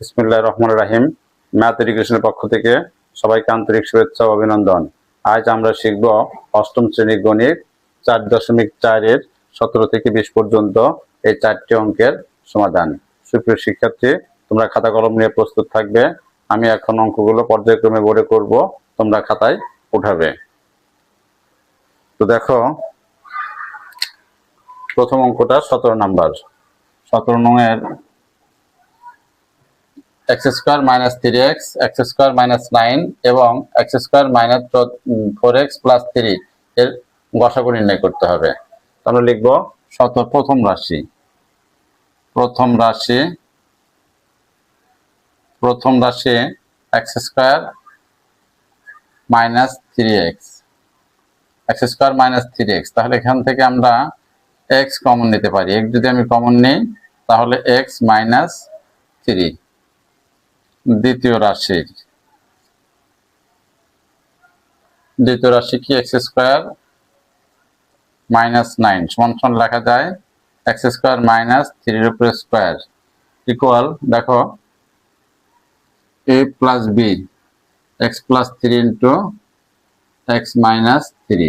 বিসমিল্লাহ রহমান রাহিম। ম্যাথ এডুকেশনের পক্ষ থেকে সবাইকে আন্তরিক শুভেচ্ছা ও অভিনন্দন। আজ আমরা শিখব অষ্টম শ্রেণির গণিত, চার দশমিক চারের সতেরো থেকে বিশ পর্যন্ত এই চারটি অঙ্কের সমাধান। সুপ্রিয় শিক্ষার্থী, তোমরা খাতা কলম নিয়ে প্রস্তুত থাকবে। আমি এখন অঙ্কগুলো পর্যায়ক্রমে বোর্ডে করব, তোমরা খাতায় উঠাবে। তো দেখো, প্রথম অঙ্কটা সতেরো নাম্বার। সতেরো নংয়ের x square minus three x x square minus nine এবং x square minus four x plus three এর গসাগু নির্ণয় করতে হবে। আমরা লিখব শত প্রথম রাশি। প্রথম রাশি প্রথম রাশি x square minus three x x square minus three x তাহলে এখান থেকে আমরা এক্স কমন নিতে পারি। এক্স যদি আমি কমন নিই, তাহলে এক্স মাইনাস থ্রি দ্বিতীয় রাশি। দ্বিতীয় রাশি কি? এক্স স্কোয়ার মাইনাস নাইন সমান সমান লেখা যায় এক্স স্কোয়ার মাইনাস থ্রির উপরে স্কোয়ার ইকুয়াল দেখো a plus b x plus three into x minus three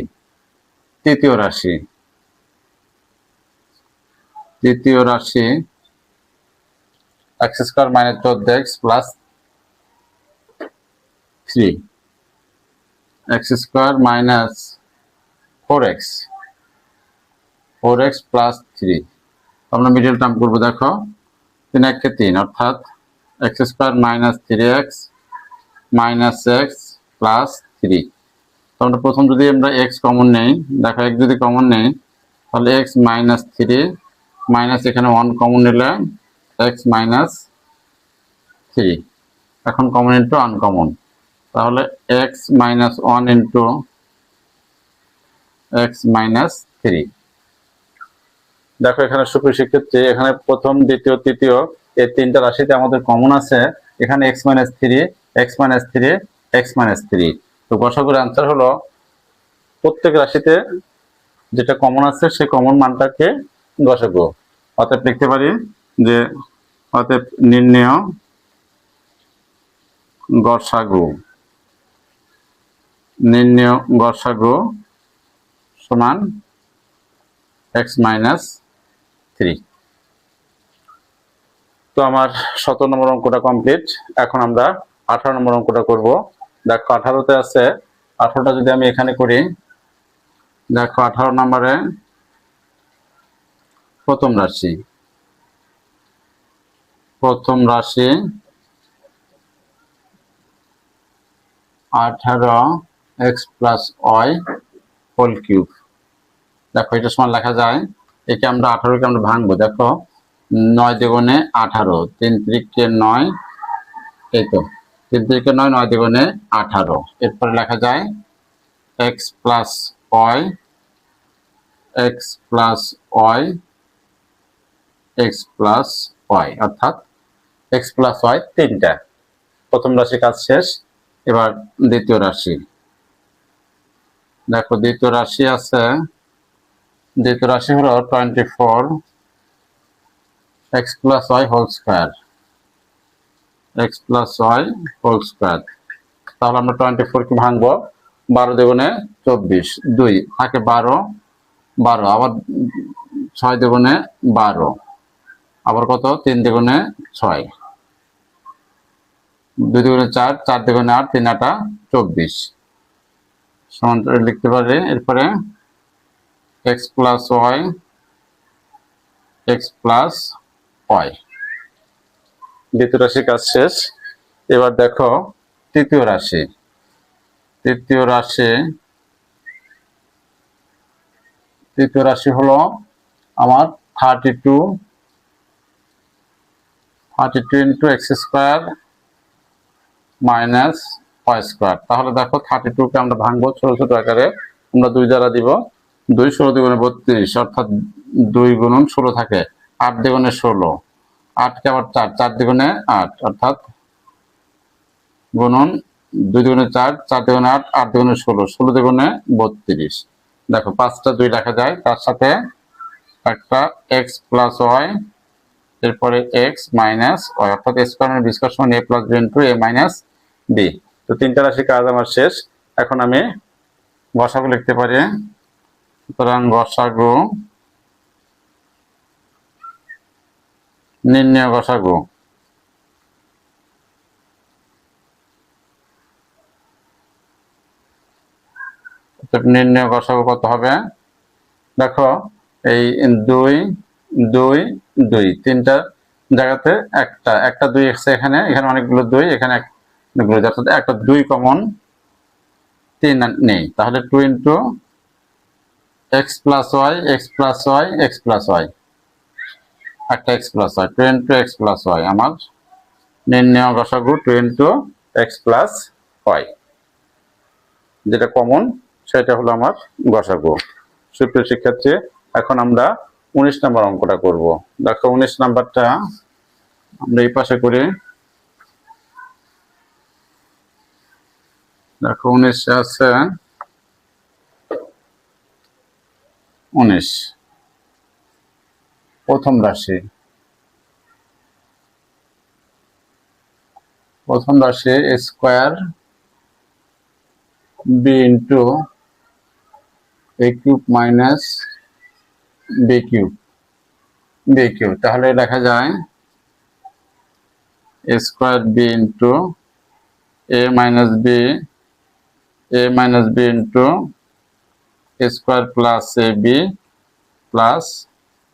তৃতীয় রাশি। তৃতীয় রাশি এক্স স্কোয়ার মাইনাস চোদ্দ x plus three x square minus four x four x plus three আমরা মিডিল টার্ম করব, দেখো। তিন একে তিন, অর্থাৎ x square minus three x minus x plus three আমরা প্রথম যদি আমরা এক্স কমন নেই, দেখো এক্স যদি কমন নেই, তাহলে এক্স মাইনাস থ্রি মাইনাস এখানে ওয়ান কমন নিলে এক্স মাইনাস থ্রি এখন কমন ইন্টু আনকমন তাহলে x minus one into x minus three দেখো এখানে সুপ্রিয় শিক্ষার্থী এখানে প্রথম, দ্বিতীয়, তৃতীয়, এই তিনটা রাশিতে আমাদের কমন আছে। এখানে x minus three x minus three x minus three তো গসাগুর আনসার হলো, প্রত্যেক রাশিতে যেটা কমন আছে, সেই কমন মানটাকে গসাগু অতএব লিখতে পারি যে, অতএব নির্ণয় গসাগু নির্ণয় গসাগু সমান এক্স মাইনাস থ্রি তো আমার সতেরো নম্বর অঙ্কটা কমপ্লিট এখন আমরা আঠারো নম্বর অঙ্কটা করব। দেখো আঠারোতে আছে, আঠারোটা যদি আমি এখানে করি, দেখো আঠারো নম্বরে প্রথম রাশি। প্রথম রাশি আঠারো x plus y whole cube দেখো, এটা সমান লেখা যায়। একে আমরা আঠারোকে আমরা ভাঙবো। দেখো, নয় দ্বিগুণে আঠারো, তিন ত্রিকে নয়, এই তো, তিন ত্রিকে নয় নয় দ্বিগুণে আঠারো। এরপরে লেখা যায় x plus y x plus y x plus y অর্থাৎ এক্স প্লাস ওয়াই তিনটা। প্রথম রাশি কাজ শেষ, এবার দ্বিতীয় রাশি। দেখো, দ্বিতীয় রাশি আছে। দ্বিতীয় রাশি হলো twenty four x plus y whole square x plus y whole square তাহলে আমরা টোয়েন্টি ফোরকে ভাঙবো, বারো দেগুণে চব্বিশ। দুই থাকে বারো বারো, আবার ছয় দেগুণে বারো। আবার কত? তিন দেগুণে ছয়। দুই দুগুণে চার চার দেগুণে আট, তিন আটা চব্বিশ। সমান্তরাল লিখতে পারি এরপরে x plus y x plus y দ্বিতীয় রাশির কাজ শেষ। এবার দেখো তৃতীয় রাশি। তৃতীয় রাশি তৃতীয় রাশি হলো আমার thirty two thirty two into x square minus y square তাহলে দেখো থার্টি টুকে আমরা ভাঙবো, ছোট ছোট আকারে। আমরা দুই দ্বারা দিব, দুই ষোলো দ্বিগুণে বত্রিশ, অর্থাৎ দুই গুণন ষোলো থাকে। আট দ্বিগুণে ষোলো। আটকে আবার চার চার দ্বিগুণে আট, অর্থাৎ গুণন দুই দ্বিগুণে চার চার দ্বিগুণে আট আট দ্বিগুণে ষোলো ষোলো দ্বিগুণে বত্রিশ। দেখো, পাঁচটা দুই লেখা যায়, তার সাথে একটা এক্স প্লাস ওয়াই এরপরে এক্স মাইনাস ওয়াই অর্থাৎ স্কোয়ার মাইনাস সমান a plus b into a minus b তো তিনটা রাশি কাজ আমার শেষ। এখন আমি গসাগু লিখতে পারি। সুতরাং গসাগু, নির্ণয় গসাগু। নির্ণয় গসাগু কত হবে? দেখো, এই দুই দুই দুই। তিনটা জায়গাতে একটা। একটা দুই এখানে এখানে অনেকগুলো দুই, এখানে অনেকগুলো দুই, অর্থাৎ একটা দুই কমন তিন নেই। তাহলে two into x plus y x plus y x plus y একটা x plus y two into x plus y আমার নির্ণয় গসাগু two into x plus y যেটা কমন সেটা হলো আমার গসাগু সুপ্রিয় শিক্ষার্থী এখন আমরা উনিশ নম্বর অঙ্কটা করব। দেখো উনিশ নাম্বারটা আমরা এই পাশে করি। দেখো, উনিশে আছে। উনিশ। প্রথম রাশি। প্রথম রাশি square b into a cube minus b cube. B cube. তাহলে লেখা যায় square b into a minus b a minus b into a square plus a b plus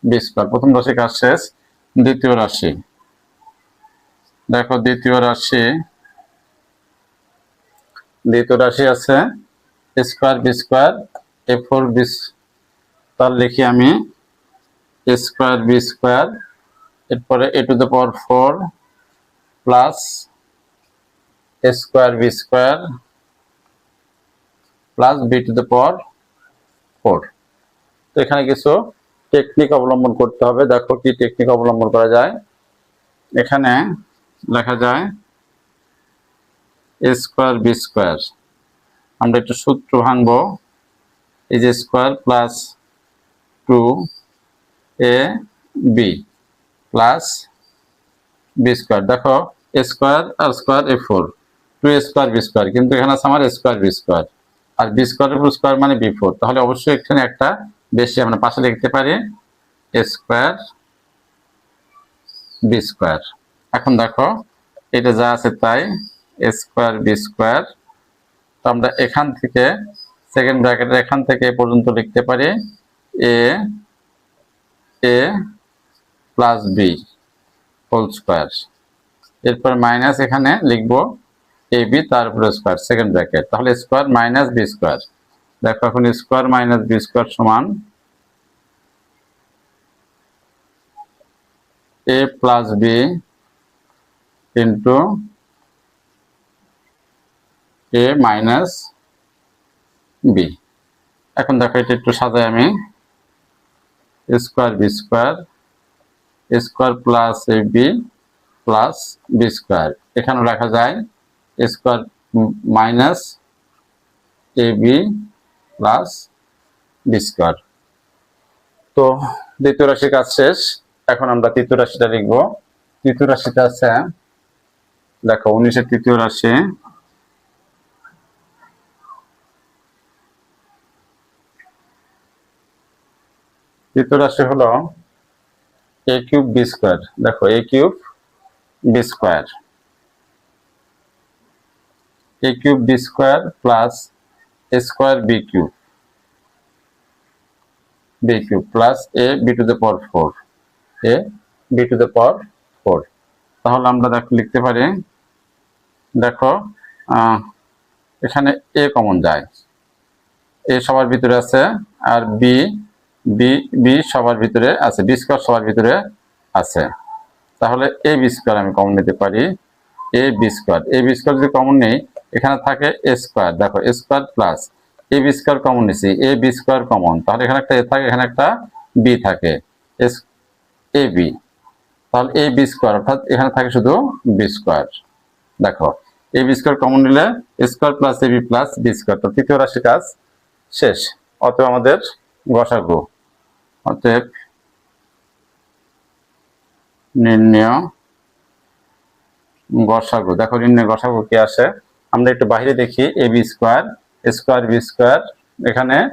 b square প্রথম রাশি কাজ শেষ, দ্বিতীয় রাশি। দেখো, দ্বিতীয় রাশি দ্বিতীয় রাশি আছে square b square a four b তার লিখি আমি স্কোয়ার বি স্কোয়ার এরপরে a to the power four plus square b square plus b to the power four তো এখানে কিছু টেকনিক অবলম্বন করতে হবে। দেখো কি টেকনিক অবলম্বন করা যায়। এখানে লেখা যায় এ স্কোয়ার বি স্কোয়ার আমরা একটু সূত্র ভাঙবো। এই যে square plus two a b plus b square দেখো square R square a four two square b square কিন্তু এখানে আছে আমার স্কোয়ার বি স্কোয়ার আর বি স্কোয়ারের উপর স্কোয়ার মানে বি ফোর তাহলে অবশ্যই এখানে একটা বেশি আমরা পাশে লিখতে পারি। স্কোয়ার বি স্কোয়ার এখন দেখো, এটা যা আছে তাই স্কোয়ার বি স্কোয়ার তো আমরা এখান থেকে সেকেন্ড ব্র্যাকেটের এখান থেকে পর্যন্ত লিখতে পারি a a plus b whole square এরপর মাইনাস এখানে লিখব এ বি তার স্কোয়ার সেকেন্ড ব্র্যাকেট তাহলে স্কোয়ার মাইনাস বি স্কোয়ার দেখো এখন স্কোয়ার মাইনাস বি স্কোয়ার সমান a plus b into a minus b এখন দেখো এটা একটু সাজাই আমি। Square b square square plus a b plus b square এখানে লেখা যায়। Square minus a b plus b square. তো দ্বিতীয় রাশি কাজ শেষ। এখন আমরা তৃতীয় রাশিটা লিখব। তৃতীয় রাশিটা আছে, দেখো, উনিশের তৃতীয় রাশি। তৃতীয় রাশি হলো এ কিউব বি স্কোয়ার। দেখো, a cube b square. A cube b square plus a square b cube b cube plus a b to the power four a b to the power four তাহলে আমরা দেখো, লিখতে পারি, দেখো এখানে a common যায়। এ সবার ভিতরে আছে, আর বি বি বি সবার ভিতরে আছে বি স্কোয়ার সবার ভিতরে আছে। তাহলে এ বি স্কোয়ার আমি কমন নিতে পারি a b square a b square যদি কমন নেই এখানে থাকে এ স্কোয়ার দেখো a square plus a b square common নিছি এ বি স্কোয়ার কমন তাহলে এখানে একটা এ থাকে, এখানে একটা বি থাকে এস এ বি তাহলে এ বি স্কোয়ার অর্থাৎ এখানে থাকে শুধু বি স্কোয়ার দেখো এ বি স্কোয়ার কমন নিলে square plus a b plus b square তো তৃতীয় রাশি কাজ শেষ, অতএব আমাদের গসাগু, অতএব নির্ণয় গসাগু, দেখো নির্ণয় গসাগু কি আসে? আমরা একটু বাইরে দেখি, a b square square, b square, এখানে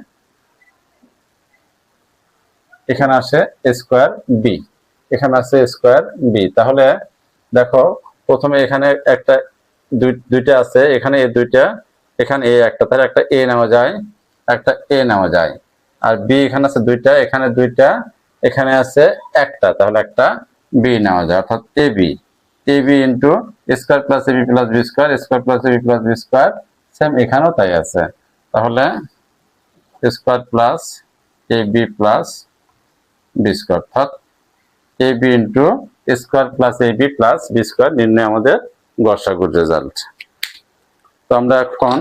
এখানে আসে স্কোয়ার, বি। এখানে আছে স্কোয়ার, বি। তাহলে দেখো, প্রথমে এখানে একটা, দুই- দুইটা আছে, এখানে এ দুইটা, এখানে এ একটা। তাহলে একটা এ নেওয়া যায়, একটা এ নেওয়া যায়। আর বি এখানে আছে দুইটা, এখানে দুইটা, এখানে আছে একটা। তাহলে একটা বি নেওয়া যায়, অর্থাৎ a b. A b into square plus a b plus b square square plus a b plus b square same এখানেও তাই আছে। তাহলে square plus a b plus b square অর্থাৎ a b into square plus a b plus b square নির্ণয় আমাদের গসাগুর result তো আমরা এখন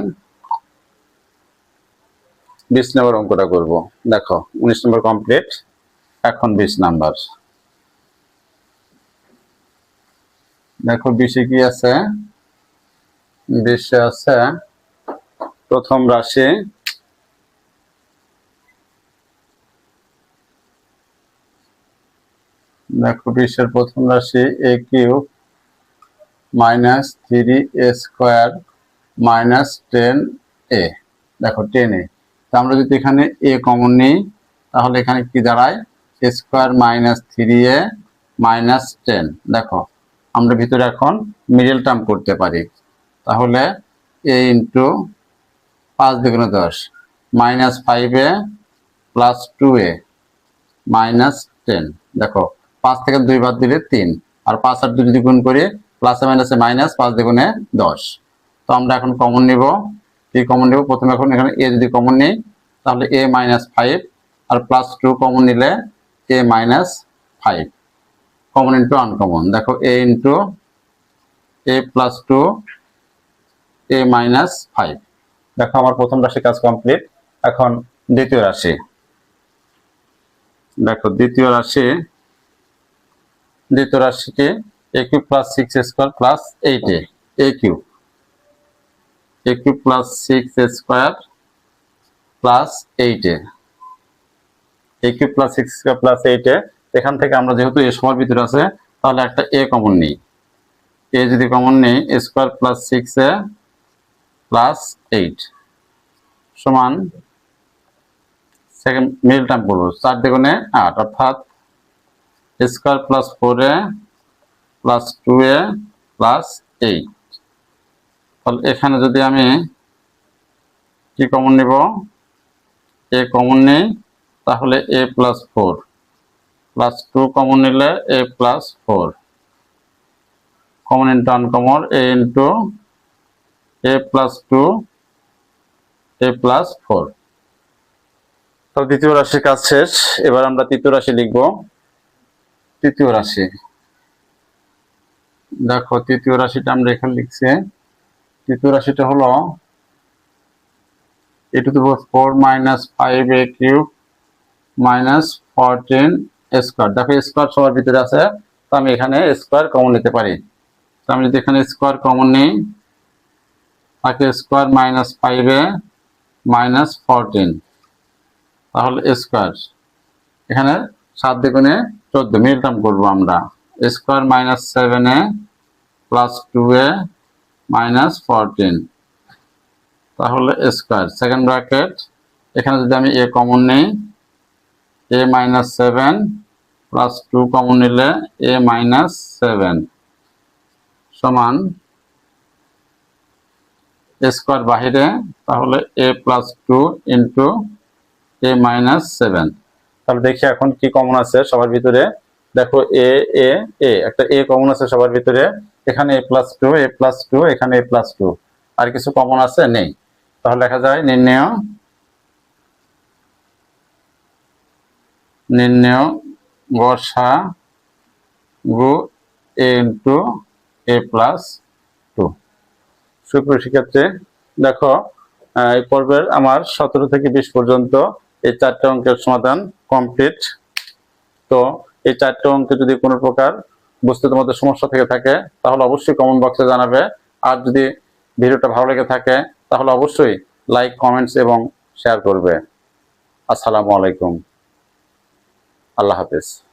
বিশ নম্বর অঙ্কটা করব। দেখো, উনিশ নম্বর কমপ্লিট এখন বিশ নাম্বার। দেখো বিশে কি আছে? বিশে আছে প্রথম রাশি। দেখো বিশের প্রথম রাশি a cube minus three a square minus ten a. দেখো, টেন এ। তো আমরা যদি এখানে এ কমন নিই, তাহলে এখানে কি দাঁড়ায়? Square minus three a minus ten. দেখো আমরা ভিতরে এখন মিডল টার্ম করতে পারি। তাহলে এ ইন্টু পাঁচ দ্বিগুণে দশ minus five a plus two a minus ten দেখো, পাঁচ থেকে দুই বাদ দিলে তিন, আর পাঁচ আর দুই যদি গুণ করি প্লাসে মাইনাসে মাইনাস পাঁচ দ্বিগুণে দশ। তো আমরা এখন কমন নিব। কি কমন নিব? প্রথমে এখন এখানে এ যদি কমন নিই, তাহলে এ মাইনাস ফাইভ আর প্লাস টু কমন নিলে a minus five common into uncommon দেখো a into a plus two a minus five দেখো, আমার প্রথম রাশি কাজ কমপ্লিট এখন দ্বিতীয় রাশি। দেখো, দ্বিতীয় রাশি। দ্বিতীয় রাশিকে a q plus six square plus eight a q a q plus six square plus eight a q plus six square plus eight এখান থেকে আমরা যেহেতু এ সবার ভিতরে আছে, তাহলে একটা এ কমন নিই। এ যদি কমন নিই square plus six a plus eight সমান সেকেন্ড মিডল টার্ম করব। চার দ্বিগুণে আট, অর্থাৎ square plus four a plus two a plus eight তাহলে এখানে যদি আমি কি কমন নিব? এ কমন নেই, তাহলে a plus four plus two common নিলে a plus four common into uncommon a into a plus two a plus four তো দ্বিতীয় রাশির কাজ শেষ। এবার আমরা তৃতীয় রাশি লিখব। তৃতীয় রাশি। দেখো, তৃতীয় রাশিটা আমরা এখানে লিখছি। তৃতীয় রাশিটা হলো a to the power four minus five a cube minus fourteen square দেখো স্কোয়ার সবার ভিতরে আছে, তো আমি এখানে স্কোয়ার কমন নিতে পারি। তো আমি যদি এখানে স্কোয়ার কমন নিই থাকে স্কোয়ার মাইনাস ফাইভে মাইনাস ফোরটিন তাহলে স্কোয়ার এখানে সাত দ্বিগুণে চোদ্দ, মিল টার্ম করব আমরা। Square minus seven plus two a minus fourteen তাহলে স্কোয়ার সেকেন্ড ব্র্যাকেট এখানে যদি আমি এ কমন নিই a minus seven plus two common নিলে এ মাইনাস সেভেন সমান স্কোয়ার বাহিরে, তাহলে a plus two into a minus seven তাহলে দেখি এখন কি কমন আছে সবার ভিতরে। দেখো এ এ এ একটা এ কমন আছে সবার ভিতরে। এখানে a plus two a plus two এখানে এ প্লাস টু আর কিছু কমন আছে? নেই। তাহলে লেখা যায় নির্ণয় নির্ণয় গসা গু a into a plus two সুপ্রিয় শিক্ষার্থী, দেখো এই পর্বের আমার সতেরো থেকে বিশ পর্যন্ত এই চারটে অঙ্কের সমাধান কমপ্লিট তো এই চারটে অঙ্কে যদি কোনো প্রকার বুঝতে তোমাদের সমস্যা থেকে থাকে, তাহলে অবশ্যই কমেন্ট বক্সে জানাবে। আর যদি ভিডিওটা ভালো লেগে থাকে, তাহলে অবশ্যই লাইক কমেন্টস এবং শেয়ার করবে। আসসালামু আলাইকুম। আল্লাহ হাফিজ।